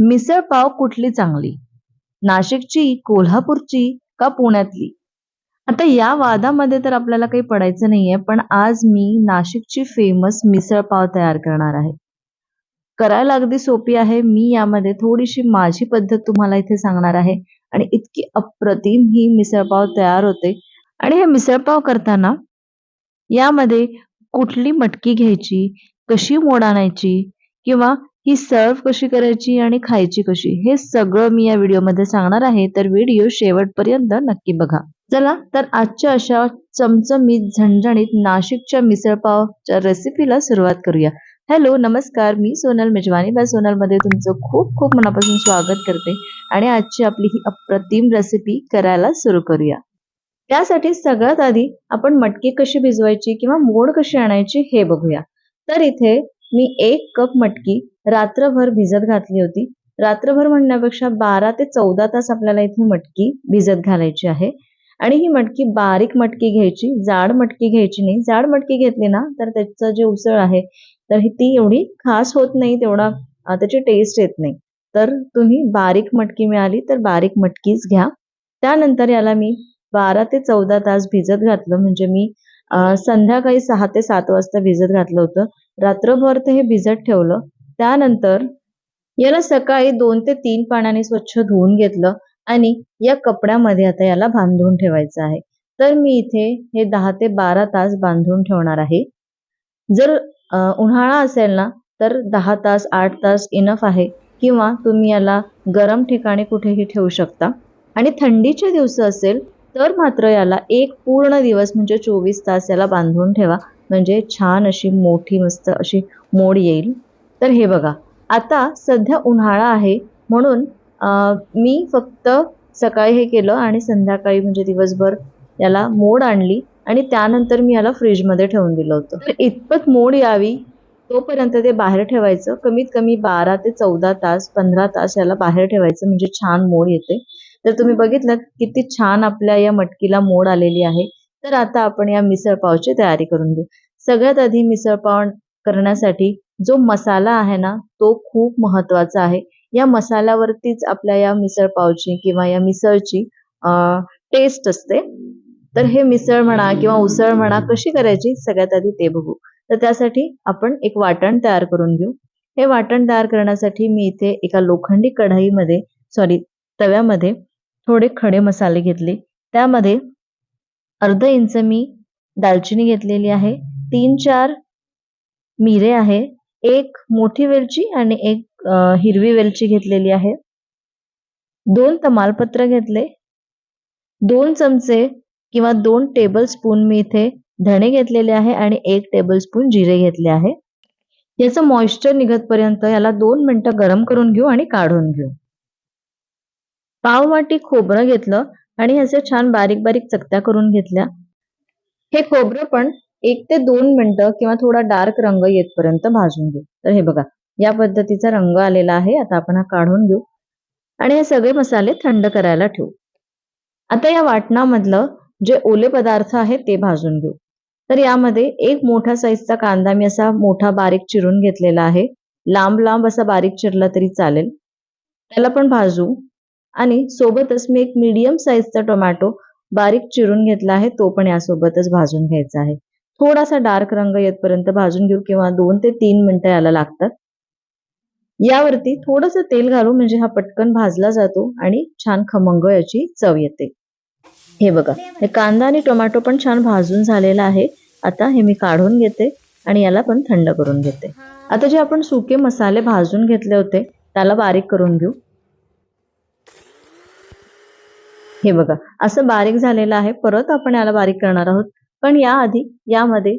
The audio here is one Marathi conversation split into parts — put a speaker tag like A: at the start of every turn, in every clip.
A: मिसळ पाव कुठली चांगली? नाशिकची कोल्हापूरची का पुण्यातली? आता या वादामध्ये तर आपल्याला काही पडायचं नाहीये पण आज मी नाशिकची फेमस मिसळ पाव तयार करणार आहे. करायला अगदी सोपी आहे. मी यामध्ये थोडीशी माझी पद्धत तुम्हाला इथे सांगणार आहे. आणि इतकी अप्रतिम ही मिसळपाव तयार होते. आणि हे मिसळपाव करताना यामध्ये कुठली मटकी घ्यायची कशी मोड आणायची किंवा ही सर्व कशी करायची आणि खायची कशी हे सगळं मी या व्हिडिओमध्ये सांगणार आहे. तर व्हिडिओ शेवटपर्यंत नक्की बघा. चला तर आजच्या अशा चमचमीत झणझणीत नाशिकच्या मिसळपावच्या रेसिपीला सुरुवात करूया. हॅलो नमस्कार. मी सोनल मेजवानी. बाय सोनलमध्ये तुमचं खूप खूप मनापासून स्वागत करते. आणि आजची आपली ही अप्रतिम रेसिपी करायला सुरू करूया. त्यासाठी सगळ्यात आधी आपण मटकी कशी भिजवायची किंवा मोड कशी आणायची हे बघूया. तर इथे मी एक कप मटकी रात्रभर भिजत घातली होती. रात्रभर म्हणण्यापेक्षा बारा ते चौदा तास आपल्याला इथे मटकी भिजत घालायची आहे. आणि ही मटकी बारीक मटकी घ्यायची जाड मटकी घ्यायची नाही. जाड मटकी घेतली ना तर त्याचं जे उसळ आहे तर ती एवढी खास होत नाही तेवढा त्याची टेस्ट येत नाही. तर तुम्ही बारीक मटकी मिळाली तर बारीक मटकीच घ्या. त्यानंतर याला मी बारा ते चौदा तास भिजत घातलं. म्हणजे मी संध्याकाळी सहा ते सात वाजता भिजत घातलं होतं. रात्रभर ते हे भिजत ठेवलं. त्यानंतर याला सकाळी दोन ते तीन पाण्याने स्वच्छ धुवून घेतलं आणि या कपड्यामध्ये आता याला बांधून ठेवायचं आहे. तर मी इथे हे दहा ते बारा तास बांधून ठेवणार आहे. जर उन्हाळा असेल ना तर दहा तास आठ तास इनफ आहे किंवा तुम्ही याला गरम ठिकाणी कुठेही ठेवू शकता. आणि थंडीचे दिवस असेल तर मात्र याला एक पूर्ण दिवस म्हणजे चोवीस तास याला बांधून ठेवा. म्हणजे छान अशी मोठी मस्त अशी मोड येईल. तर हे बघा. आता सध्या उन्हाळा आहे. म्हणून मी फक्त सकाळी हे केलं आणि संध्याकाळी म्हणजे दिवसभर याला मोड आणली आणि त्यानंतर मी याला फ्रीजमध्ये ठेवून दिलं होतं. तर इतपत मोड यावी तोपर्यंत ते बाहेर ठेवायचं. कमीत कमी बारा ते चौदा तास पंधरा तास याला बाहेर ठेवायचं. म्हणजे छान मोड येते. तर तुम्ही बघितलं किती छान आपल्या या मटकीला मोड आलेली आहे. तर आता आपण या मिसळ पावची तयारी करून घेऊ. सगळ्यात आधी मिसळ पाव करण्यासाठी जो मसाला आहे ना तो खूप महत्त्वाचा आहे. या मसाल्यावरतीच आपल्या या मिसळ पावची किंवा या मिसळची टेस्ट असते. तर हे मिसळ म्हणा किंवा उसळ म्हणा कशी करायची सगळ्यात आधी ते बघू. तर त्यासाठी आपण एक वाटण तयार करून घेऊ. हे वाटण तयार करण्यासाठी मी इथे एका लोखंडी कढाईमध्ये सॉरी तव्यामध्ये थोडे खडे मसाले घेतले. त्यामध्ये अर्ध इंच मी दालचिनी घेतलेली आहे. तीन चार मिरे आहे. एक मोठी वेलची आणि एक हिरवी वेलची घेतलेली आहे. दोन तमालपत्र घेतले. दोन चमचे किंवा दोन टेबल स्पून मी इथे धणे घेतलेले आहे आणि एक टेबल स्पून जिरे घेतले आहे. याचं मॉइश्चर निघतपर्यंत याला दोन मिनटं गरम करून घेऊ आणि काढून घेऊ. पाव वाटी खोबरं घेतलं आणि असे छान बारीक बारीक चकत्या करून घेतल्या. हे खोबरं पण एक ते दोन मिनिटं किंवा थोडा डार्क रंग येतपर्यंत भाजून घेऊ. तर हे बघा या पद्धतीचा रंग आलेला आहे. आता आपण हा काढून घेऊ. आणि हे सगळे मसाले थंड करायला ठेवू. आता या वाटणामधलं जे ओले पदार्थ आहेत ते भाजून घेऊ. तर यामध्ये एक मोठा साईजचा कांदा मी असा मोठा बारीक चिरून घेतलेला आहे. लांब लांब असा बारीक चिरला तरी चालेल. त्याला पण भाजू. आणि सोबतच मी एक मीडियम साईजचा टोमॅटो बारीक चिरून घेतला आहे. तो पण यासोबतच भाजून घ्यायचा आहे. थोडासा डार्क रंग येतपर्यंत भाजून घेऊ किंवा दोन ते तीन मिनिटं याला लागतात. यावरती थोडंसं तेल घालू म्हणजे हा पटकन भाजला जातो आणि छान खमंग याची चव येते. हे बघा हे कांदा आणि टोमॅटो पण छान भाजून झालेला आहे. आता हे मी काढून घेते आणि याला पण थंड करून घेते. आता जे आपण सुके मसाले भाजून घेतले होते त्याला बारीक करून घेऊ. हे बघा असं बारीक झालेलं आहे परत आपण याला बारीक करणार आहोत. पण याआधी यामध्ये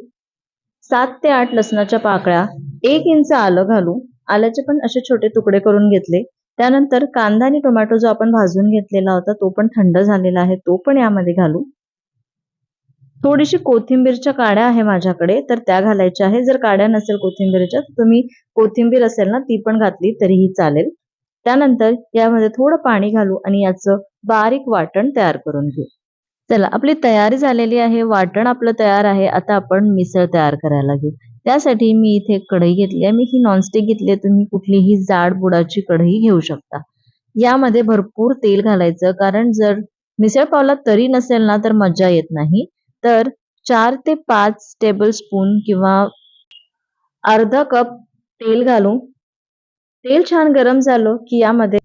A: सात ते आठ लसणाच्या पाकळ्या एक इंच आलं घालू आल्याचे पण असे छोटे तुकडे करून घेतले. त्यानंतर कांदा आणि टोमॅटो जो आपण भाजून घेतलेला होता तो पण थंड झालेला आहे तो पण यामध्ये घालू. थोडीशी कोथिंबीरच्या काड्या आहे माझ्याकडे तर त्या घालायच्या आहे. जर काड्या नसेल कोथिंबीरच्या तर तुम्ही कोथिंबीर असेल ना ती पण घातली तरीही चालेल. त्यानंतर यामध्ये थोडं पाणी घालू आणि याचं बारीक वाटण तयार करून घेऊ. चला आपली तयारी झालेली आहे वाटण आपलं तयार आहे आता आपण मिसळ तयार करायला घेऊ. त्यासाठी मी इथे कढई घेतली आहे. मी ही नॉनस्टिक घेतली आहे तुम्ही कुठलीही जाड बुडाची कढई घेऊ शकता. यामध्ये भरपूर तेल घालायचं कारण जर मिसळ पावला तरी नसेल ना तर मजा येत नाही. तर चार ते पाच टेबल स्पून किंवा अर्धा कप तेल घालू तेल छान गरम झालं की यामध्ये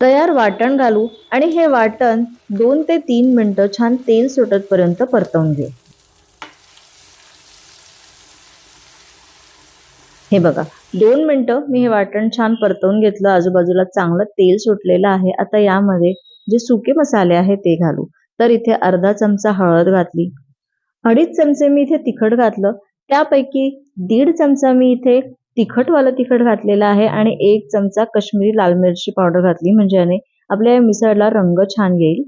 A: तयार वाटण घालू आणि हे वाटण दोन ते तीन मिनटं छान तेल सुटतपर्यंत परतवून घेऊ हे बघा दोन मिनटं मी हे वाटण छान परतवून घेतलं. आजूबाजूला चांगलं तेल सुटलेलं आहे. आता यामध्ये जे सुके मसाले आहेत ते घालू. तर इथे अर्धा चमचा हळद घातली. अडीच चमचे मी इथे तिखट घातलं. त्यापैकी दीड चमचा मी इथे तिखटवालं तिखट घातलेलं आहे आणि एक चमचा कश्मीरी लाल मिरची पावडर घातली. म्हणजे याने आपल्या या मिसळला रंग छान येईल.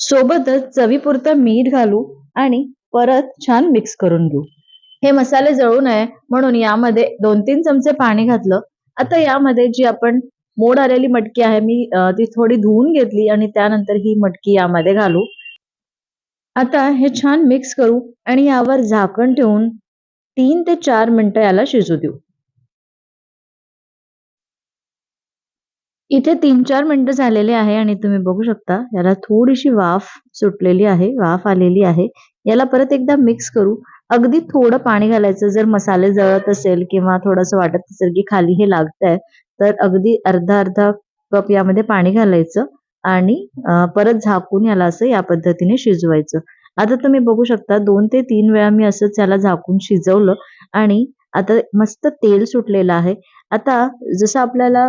A: सोबतच चवीपुरतं मीठ घालू आणि परत छान मिक्स करून घेऊ. हे मसाले जळू नये म्हणून यामध्ये दोन तीन चमचे पाणी घातलं. आता यामध्ये जी आपण मोड आलेली मटकी आहे मी ती थोडी धुवून घेतली आणि त्यानंतर ही मटकी यामध्ये घालू. आता हे छान मिक्स करू आणि यावर झाकण ठेवून तीन ते चार मिनिटं याला शिजू देऊ. इथे तीन चार मिनिटं झालेले आहे आणि तुम्ही बघू शकता याला थोडीशी वाफ सुटलेली आहे वाफ आलेली आहे. याला परत एकदा मिक्स करू. अगदी थोडं पाणी घालायचं जर मसाले जळत असेल किंवा थोडंसं वाटत असेल की खाली हे लागतंय तर अगदी अर्धा अर्धा कप यामध्ये पाणी घालायचं आणि परत झाकून याला असं या पद्धतीने शिजवायचं. आता तुम्ही बघू शकता दोन ते तीन वेळा मी असंच याला झाकून शिजवलं आणि आता मस्त तेल सुटलेलं आहे. आता जसं आपल्याला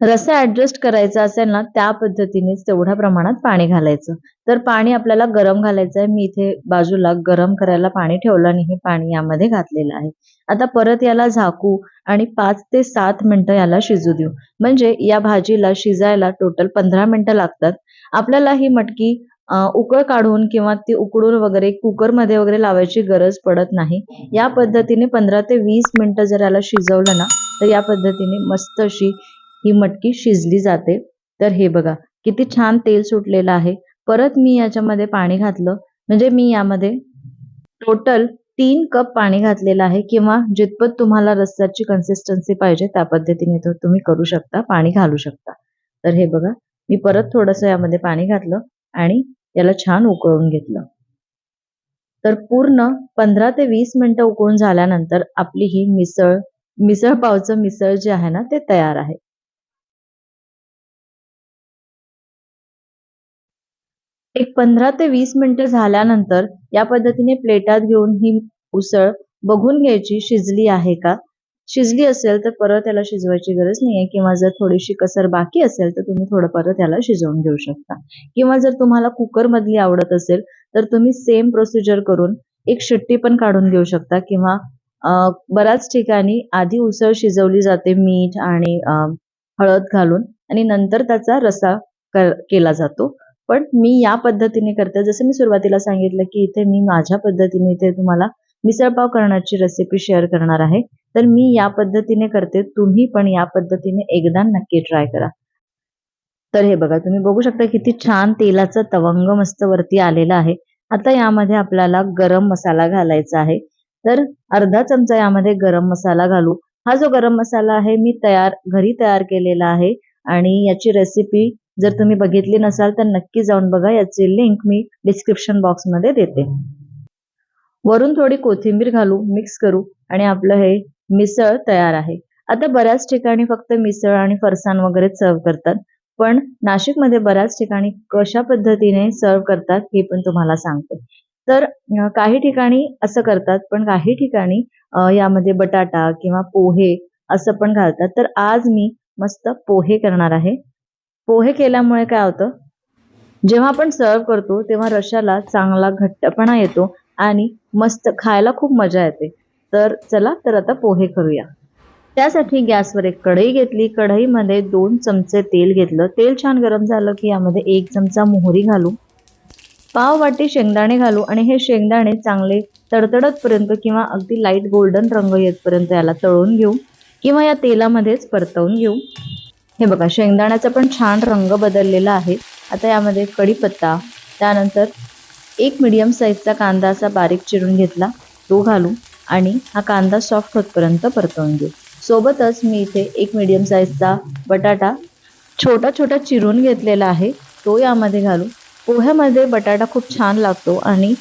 A: रस्सा ऍडजस्ट करायचा असेल ना त्या पद्धतीनेच तेवढ्या प्रमाणात पाणी घालायचं. तर पाणी आपल्याला गरम घालायचं आहे. मी इथे बाजूला गरम करायला पाणी ठेवलं आणि हे पाणी यामध्ये घातलेलं आहे. आता परत याला झाकू आणि पाच ते सात मिनिटं याला शिजू देऊ. म्हणजे या भाजीला शिजायला टोटल पंधरा मिनिटं लागतात. आपल्याला ही मटकी उकळ काढून किंवा ती उकडून वगैरे कुकरमध्ये वगैरे लावायची गरज पडत नाही. या पद्धतीने पंधरा ते वीस मिनिटं जर याला शिजवलं ना तर या पद्धतीने मस्त अशी ही मटकी शिजली जाते. तर हे बघा किती छान तेल सुटलेलं आहे. परत मी याच्यामध्ये पाणी घातलं. म्हणजे मी यामध्ये टोटल तीन कप पाणी घातलेलं आहे किंवा जितपत तुम्हाला रस्त्याची कन्सिस्टन्सी पाहिजे त्या पद्धतीने तो तुम्ही करू शकता पाणी घालू शकता. तर हे बघा मी परत थोडंसं यामध्ये पाणी घातलं आणि याला छान उकळून घेतलं. तर पूर्ण पंधरा ते वीस मिनिटं उकळून झाल्यानंतर आपली ही मिसळ मिसळ पावचं मिसळ जे आहे ना ते तयार आहे. एक पंधरा ते वीस मिनिटं झाल्यानंतर या पद्धतीने प्लेटात घेऊन ही उसळ बघून घ्यायची शिजली आहे का? शिजली असेल तर परत याला शिजवायची गरज नाहीये. किंवा जर थोडीशी कसर बाकी असेल तर तुम्ही थोडं परत याला शिजवून घेऊ शकता. किंवा जर तुम्हाला कुकर मधली आवडत असेल तर तुम्ही सेम प्रोसिजर करून एक शिट्टी पण काढून घेऊ शकता. किंवा बऱ्याच ठिकाणी आधी उसळ शिजवली जाते मीठ आणि हळद घालून आणि नंतर त्याचा रसा केला जातो. पण मी या पद्धतीने करते. जसं मी सुरुवातीला सांगितलं की इथे मी माझ्या पद्धतीने इथे तुम्हाला मिसळपाव करण्याची रेसिपी शेअर करणार आहे. तर मी या पद्धतीने करते. तुम्ही पण या पद्धतीने एकदा नक्की ट्राय करा. तर हे बघा तुम्ही बघू शकता किती छान तेलाचं तवंग मस्त वरती आलेलं आहे. आता यामध्ये आपल्याला गरम मसाला घालायचा आहे. तर अर्धा चमचा यामध्ये गरम मसाला घालू. हा जो गरम मसाला आहे मी तयार घरी तयार केलेला आहे आणि याची रेसिपी जर तुम्ही बघितली नसाल तर नक्की जाऊन बघा. याची लिंक मी डिस्क्रिप्शन बॉक्समध्ये देते. वरून थोडी कोथिंबीर घालू मिक्स करू आणि आपलं हे मिसळ तयार आहे. आता बऱ्याच ठिकाणी फक्त मिसळ आणि फरसाण वगैरे सर्व करतात. पण नाशिकमध्ये बऱ्याच ठिकाणी कशा पद्धतीने सर्व करतात हे पण तुम्हाला सांगते. तर काही ठिकाणी असं करतात पण काही ठिकाणी यामध्ये बटाटा किंवा पोहे असं पण घालतात. तर आज मी मस्त पोहे करणार आहे. पोहे केल्यामुळे काय होतं? जेव्हा आपण सर्व करतो तेव्हा रशाला चांगला घट्टपणा येतो आणि मस्त खायला खूप मजा येते. तर चला तर आता पोहे करूया. त्यासाठी गॅसवर एक कढई घेतली. कढईमध्ये दोन चमचे तेल घेतलं. तेल छान गरम झालं की यामध्ये एक चमचा मोहरी घालू पाव वाटी शेंगदाणे घालू आणि हे शेंगदाणे चांगले तडतडतपर्यंत किंवा अगदी लाइट गोल्डन रंग येतपर्यंत याला तळून घेऊ किंवा या तेलामध्येच परतवून घेऊ. हे बघा शेंगदाण्याचा पण छान रंग बदललेला आहे. आता यामध्ये कढीपत्ता त्यानंतर एक मिडियम साईजचा कांदा असा बारीक चिरून घेतला तो घालू. आणि हा कांदा सॉफ्ट होतपर्यंत परतवून घेऊ. सोबतच मी इथे एक मीडियम साईजचा बटाटा छोटा छोटा चिरून घेतलेला आहे. तो यामध्ये घालू पोह्यामध्ये बटाटा खूप छान लागतो आणि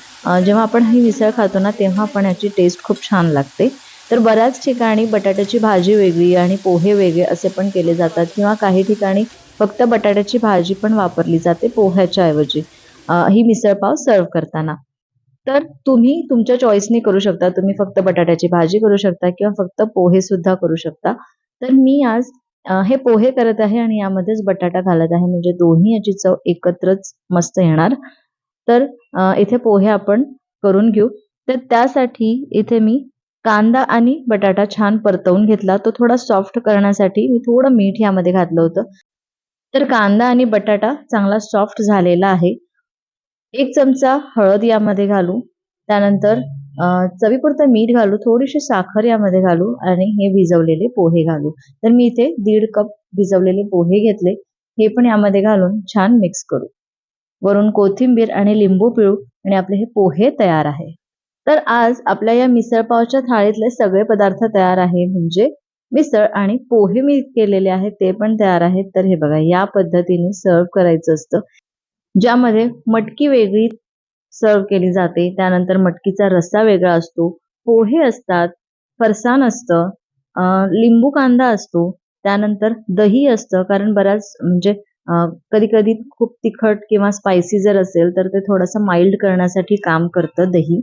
A: जेव्हा आपण ही मिसळ खातो ना तेव्हा आपण याची टेस्ट खूप छान लागते. तर बऱ्याच ठिकाणी बटाट्याची भाजी वेगळी आणि पोहे वेगळे असे पण केले जातात किंवा काही ठिकाणी फक्त बटाट्याची भाजी पण वापरली जाते पोह्याच्या ऐवजी. ही मिसळपाव सर्व करताना. तर तुम्ही तुमच्या चॉईसने करू शकता. तुम्ही फक्त बटाट्याची भाजी करू शकता किंवा फक्त पोहे सुद्धा करू शकता. तर मी आज हे पोहे करत आहे आणि यामध्येच बटाटा घालत आहे. म्हणजे दोन्ही याची चव एकत्रच मस्त येणार. तर इथे पोहे आपण करून घेऊ. तर त्यासाठी इथे मी कांदा आणि बटाटा छान परतवून घेतला. तो थोडा सॉफ्ट करण्यासाठी मी थोडं मीठ यामध्ये घातलं होतं. तर कांदा आणि बटाटा चांगला सॉफ्ट झालेला आहे. एक चमचा हळद यामध्ये घालू. त्यानंतर चवीपुरतं मीठ घालू थोडीशी साखर यामध्ये घालू आणि हे भिजवलेले पोहे घालू. तर मी इथे दीड कप भिजवलेले पोहे घेतले. हे पण यामध्ये घालून छान मिक्स करू. वरून कोथिंबीर आणि लिंबू पिळू आणि आपले हे पोहे तयार आहे. तर आज आपल्या या मिसळपावच्या थाळीतले सगळे पदार्थ तयार आहे. म्हणजे मिसळ आणि पोहे मी केलेले आहेत ते पण तयार आहेत. तर हे बघा या पद्धतीने सर्व करायचं असतं. ज्यामध्ये मटकी वेगळी सर्व केली जाते. त्यानंतर मटकीचा रस्सा वेगळा असतो. पोहे असतात. फरसाण असतं. लिंबू कांदा असतो. त्यानंतर दही असतं. कारण बऱ्याच म्हणजे कधी कधी खूप तिखट किंवा स्पायसी जर असेल तर ते थोडंसं माइल्ड करण्यासाठी काम करतं दही.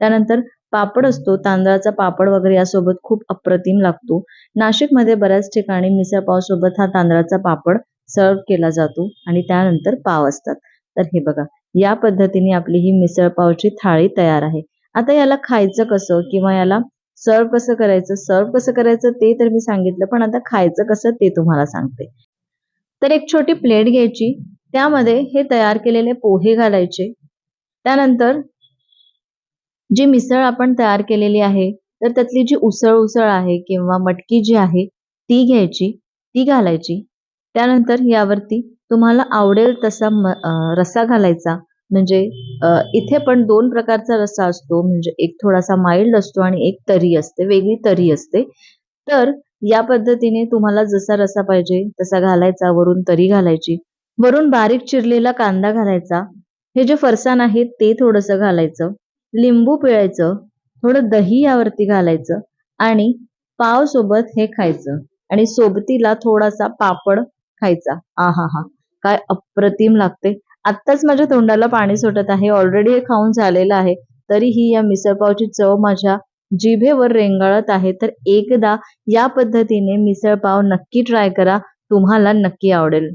A: त्यानंतर पापड असतो. तांदळाचा पापड वगैरे यासोबत खूप अप्रतिम लागतो. नाशिकमध्ये बऱ्याच ठिकाणी मिसळपावसोबत हा तांदळाचा पापड सर्व केला जातो. आणि त्यानंतर पाव असतात. तर हे बघा या पद्धतीने आपली ही मिसळपावची थाळी तयार आहे. आता याला खायचं कसं किंवा याला सर्व कसं करायचं सर्व कसं करायचं ते तर मी सांगितलं पण आता खायचं कसं ते तुम्हाला सांगते. तर एक छोटी प्लेट घ्यायची त्यामध्ये हे तयार केलेले पोहे घालायचे. त्यानंतर जी मिसळ आपण तयार केलेली आहे तर त्यातली जी उसळ उसळ आहे किंवा मटकी जी आहे ती घ्यायची ती घालायची. त्यानंतर यावरती तुम्हाला आवडेल तसा म रस्सा घालायचा. म्हणजे इथे पण दोन प्रकारचा रस्सा असतो. म्हणजे एक थोडासा माइल्ड असतो आणि एक तरी असते. वेगळी तरी असते. तर या पद्धतीने तुम्हाला जसा रस्सा पाहिजे तसा घालायचा वरून तरी घालायची. वरून बारीक चिरलेला कांदा घालायचा. हे जे फरसाण आहे ते थोडंसं घालायचं. लिंबू पिळायचं. थोडं दही यावरती घालायचं. आणि पाव सोबत हे खायचं. आणि सोबतीला थोडासा पापड खायचा. आ हा. हा काय अप्रतिम लागते. आत्ताच माझ्या तोंडाला पाणी सुटत आहे. ऑलरेडी हे खाऊन झालेलं आहे. तरीही या मिसळपावची चव माझ्या जिभेवर रेंगाळत आहे. तर एकदा या पद्धतीने मिसळपाव नक्की ट्राय करा. तुम्हाला नक्की आवडेल.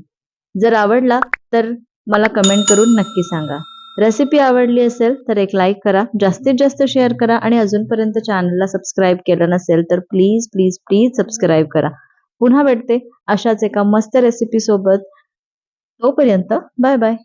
A: जर आवडला तर मला कमेंट करून नक्की सांगा. रेसिपी आवडली असेल तर एक लाईक करा. जास्तीत जास्त शेअर करा. आणि अजूनपर्यंत चॅनलला सबस्क्राईब केलं नसेल तर प्लीज प्लीज प्लीज सबस्क्राईब करा. पुन्हा भेटते अशाच एका मस्त रेसिपी सोबत. तोपर्यंत बाय बाय